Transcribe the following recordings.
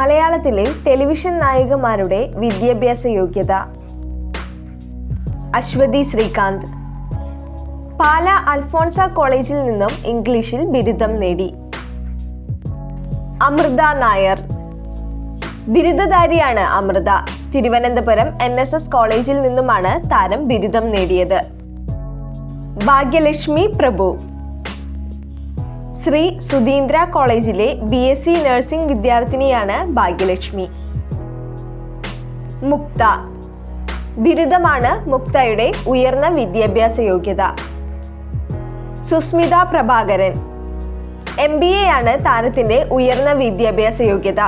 മലയാളത്തിലെ ടെലിവിഷൻ നായികമാരുടെ വിദ്യാഭ്യാസ യോഗ്യത. അശ്വതി ശ്രീകാന്ത്. പാല അൽഫോൺസ കോളേജിൽ നിന്നും ഇംഗ്ലീഷിൽ ബിരുദം നേടി. Amrutha Nair. ബിരുദധാരിയാണ് Amrutha. Thiruvananthapuram N S S കോളേജിൽ നിന്നുമാണ് താരം ബിരുദം നേടിയത്. ഭാഗ്യലക്ഷ്മി പ്രഭു. ശ്രീ സുധീന്ദ്ര കോളേജിലെ ബി എസ് സി നഴ്സിംഗ് വിദ്യാർത്ഥിനിയാണ് ഭാഗ്യലക്ഷ്മി. മുക്ത. ബിരുദമാണ് മുക്തയുടെ ഉയർന്ന വിദ്യാഭ്യാസ യോഗ്യത. Susmitha Prabhakaran. M B A ആണ് താരത്തിന്റെ ഉയർന്ന വിദ്യാഭ്യാസ യോഗ്യത.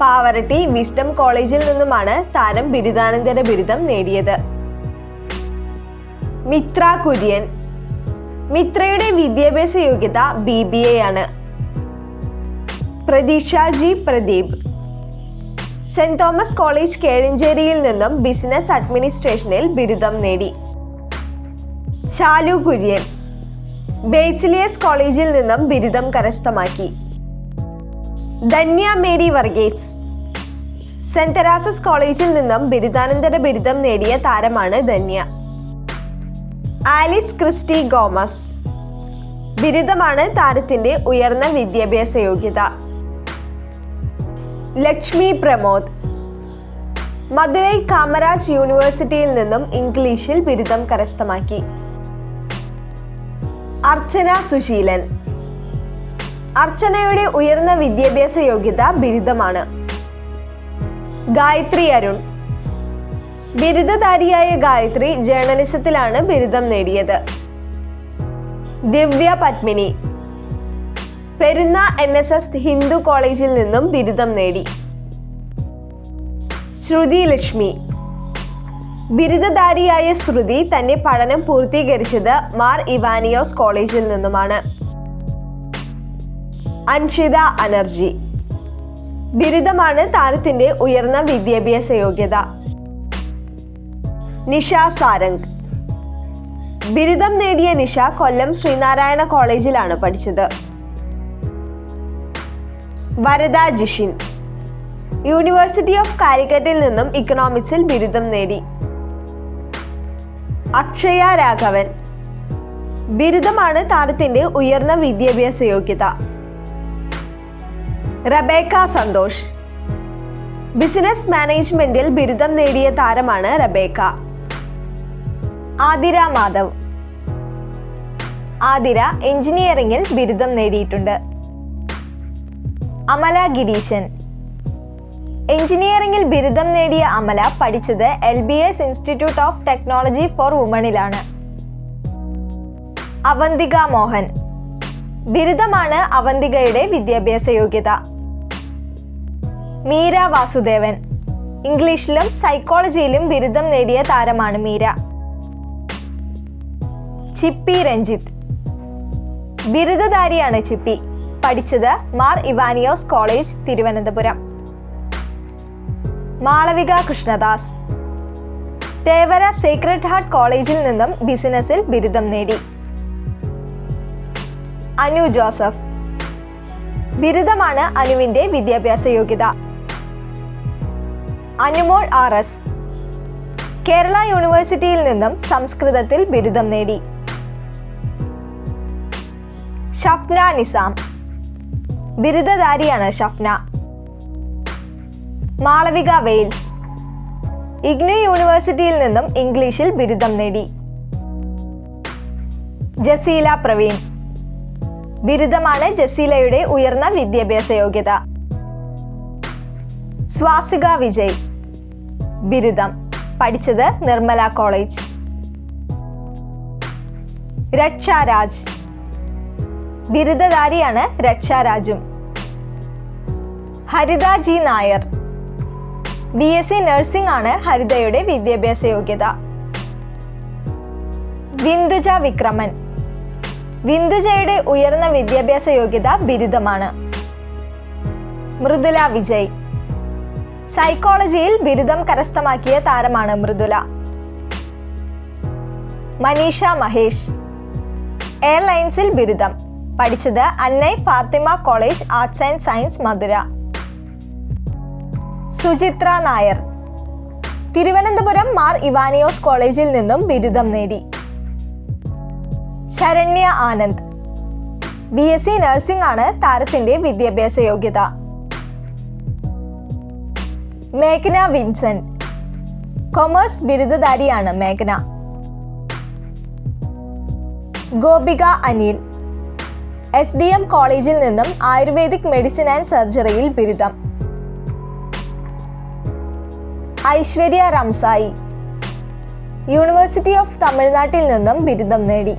പാവറട്ടി വിസ്ഡം കോളേജിൽ നിന്നുമാണ് താരം ബിരുദാനന്തര ബിരുദം നേടിയത്. മിത്ര കുര്യൻ. മിത്രയുടെ വിദ്യാഭ്യാസ യോഗ്യത ബി ബി എ ആണ്. Pratheeksha G Pradeep. Saint Thomas college കേഴഞ്ചേരിയിൽ നിന്നും ബിസിനസ് അഡ്മിനിസ്ട്രേഷനിൽ ബിരുദം നേടി. ശാലു കുര്യൻ. ബേസിലിയസ് കോളേജിൽ നിന്നും ബിരുദം കരസ്ഥമാക്കി. Dhanya Mary Varghese. Saint Theresa's കോളേജിൽ നിന്നും ബിരുദാനന്തര ബിരുദം നേടിയ താരമാണ് ധന്യ. Alice Christy Gomez. ബിരുദമാണ് താരത്തിന്റെ ഉയർന്ന വിദ്യാഭ്യാസ യോഗ്യത. ലക്ഷ്മി പ്രമോദ്. മധുരൈ കാമരാജ് യൂണിവേഴ്സിറ്റിയിൽ നിന്നും ഇംഗ്ലീഷിൽ ബിരുദം കരസ്ഥമാക്കി. അർച്ചന സുശീലൻ. അർച്ചനയുടെ ഉയർന്ന വിദ്യാഭ്യാസ യോഗ്യത ബിരുദമാണ്. ഗായത്രി അരുൺ. ബിരുദധാരിയായ ഗായത്രി ജേർണലിസത്തിലാണ് ബിരുദം നേടിയത്. Divya Padmini. Perunna N S S Hindu college നിന്നും ബിരുദം നേടി. ശ്രുതി ലക്ഷ്മി. ബിരുദധാരിയായ ശ്രുതി തന്റെ പഠനം പൂർത്തീകരിച്ചത് മാർ ഇവാനിയോസ് കോളേജിൽ നിന്നുമാണ്. അൻഷിത അനർജി. ബിരുദമാണ് താരത്തിന്റെ ഉയർന്ന വിദ്യാഭ്യാസ യോഗ്യത നിഷ സാരംഗ്. ബിരുദം നേടിയ നിഷ കൊല്ലം ശ്രീനാരായണ കോളേജിലാണ് പഠിച്ചത്. വരദ ജിഷിൻ. യൂണിവേഴ്സിറ്റി ഓഫ് കാലിക്കറ്റിൽ നിന്നും ഇക്കണോമിക്സിൽ ബിരുദം നേടി. അക്ഷയ രാഘവൻ. ബിരുദമാണ് താരത്തിന്റെ ഉയർന്ന വിദ്യാഭ്യാസ യോഗ്യത. റബേക്ക സന്തോഷ്. ബിസിനസ് മാനേജ്മെന്റിൽ ബിരുദം നേടിയ താരമാണ് റബേക്ക. ആതിര മാധവ്. ആതിര എഞ്ചിനീയറിംഗിൽ ബിരുദം നേടിയിട്ടുണ്ട്. അമല ഗിരീശൻ. എഞ്ചിനീയറിംഗിൽ ബിരുദം നേടിയ അമല പഠിച്ചത് L B S institute of technology for വുമണിലാണ്. Avanthika Mohan. ബിരുദമാണ് അവന്തികയുടെ വിദ്യാഭ്യാസ യോഗ്യത. മീര വാസുദേവൻ. ഇംഗ്ലീഷിലും സൈക്കോളജിയിലും ബിരുദം നേടിയ താരമാണ് മീര. ചിപ്പി രഞ്ജിത്ത്. ബിരുദധാരിയാണ് ചിപ്പി. പഠിച്ചത് Mar Ivanios college Thiruvananthapuram. Malavika Krishnadas. Thevara sacred heart കോളേജിൽ നിന്നും ബിസിനസ്സിൽ ബിരുദം നേടി. അനു ജോസഫ്. ബിരുദമാണ് അനുവിന്റെ വിദ്യാഭ്യാസ യോഗ്യത. Anumol R S. കേരള യൂണിവേഴ്സിറ്റിയിൽ നിന്നും സംസ്കൃതത്തിൽ ബിരുദം നേടി. ഷഫ്ന നിസാം. ബിരുദധാരിയാണ് ഷഫ്ന. മാളവിക വെയിൽസ്. ഇഗ്നു യൂണിവേഴ്സിറ്റിയിൽ നിന്നും ഇംഗ്ലീഷിൽ ബിരുദം നേടി. ജസീല പ്രവീൺ. ബിരുദമാണ് ജസീലയുടെ ഉയർന്ന വിദ്യാഭ്യാസ യോഗ്യത. സ്വാസിക വിജയ്. ബിരുദം. പഠിച്ചത് നിർമ്മല കോളേജ്. രക്ഷാരാജ് ബിരുദധാരിയാണ് രക്ഷാരാജും. Haritha G Nair. B S C nursing ആണ് ഹരിതയുടെ വിദ്യാഭ്യാസ യോഗ്യത. വിന്ദുജ വിക്രമൻ. വിന്ദുജയുടെ ഉയർന്ന വിദ്യാഭ്യാസ യോഗ്യത ബിരുദമാണ്. മൃദുല വിജയ്. സൈക്കോളജിയിൽ ബിരുദം കരസ്ഥമാക്കിയ താരമാണ് മൃദുല. മനീഷ മഹേഷ്. എയർലൈൻസിൽ ബിരുദം. പഠിച്ചത് Annai Fathima college arts and science Madurai. Suchithra Nair. Thiruvananthapuram Mar Ivanios കോളേജിൽ നിന്നും ബിരുദം നേടി. Saranya Anand. B S C nursing ആണ് താരത്തിന്റെ വിദ്യാഭ്യാസ യോഗ്യത. മേഘന വിൻസെന്റ് കൊമേഴ്സ് ബിരുദധാരിയാണ് മേഘന. Gopika Anil. S D M കോളേജിൽ നിന്നും ആയുർവേദിക് മെഡിസിൻ ആൻഡ് സർജറിയിൽ ബിരുദം. ഐശ്വര്യ റംസായി. യൂണിവേഴ്സിറ്റി ഓഫ് തമിഴ്നാട്ടിൽ നിന്നും ബിരുദം നേടി.